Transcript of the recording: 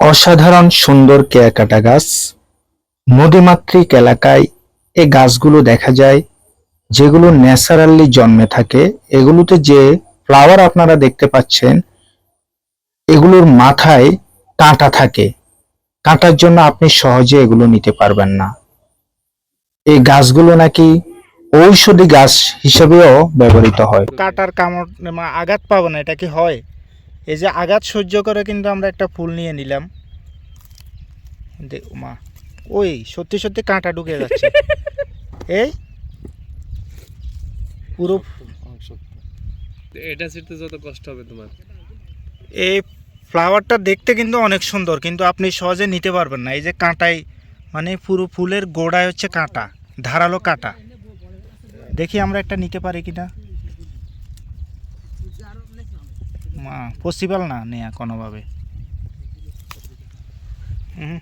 অসাধারণ সুন্দর কেয়াকাটা গাছ। নদীমাতৃক এলাকায় এ গাছগুলো দেখা যায়, যেগুলো ন্যাচারালি জন্মে থাকে। এগুলোতে যে ফ্লাওয়ার আপনারা দেখতে পাচ্ছেন, এগুলোর মাথায় কাঁটা থাকে। কাঁটার জন্য আপনি সহজে এগুলো নিতে পারবেন না। এই গাছগুলো নাকি ঔষধি গাছ হিসেবেও ব্যবহৃত হয়। কাটার কামড় আঘাত পাবো না, এটা কি হয়? এই যে আঘাত সহ্য করে কিন্তু আমরা একটা ফুল নিয়ে নিলাম। মা। ওই সত্যি সত্যি কাঁটা ঢুকে যাচ্ছে। এই? পুরো এটা ছিঁড়তে যত কষ্ট হবে তোমার। এই ফ্লাওয়ারটা দেখতে কিন্তু অনেক সুন্দর কিন্তু আপনি সহজে নিতে পারবেন না। এই যে কাঁটাই মানে পুরো ফুলের গোড়ায় হচ্ছে কাঁটা ধারালো কাঁটা। দেখি আমরা একটা নিতে পারি কিনা। পসিবল না নেয়া কোনোভাবে। হুম।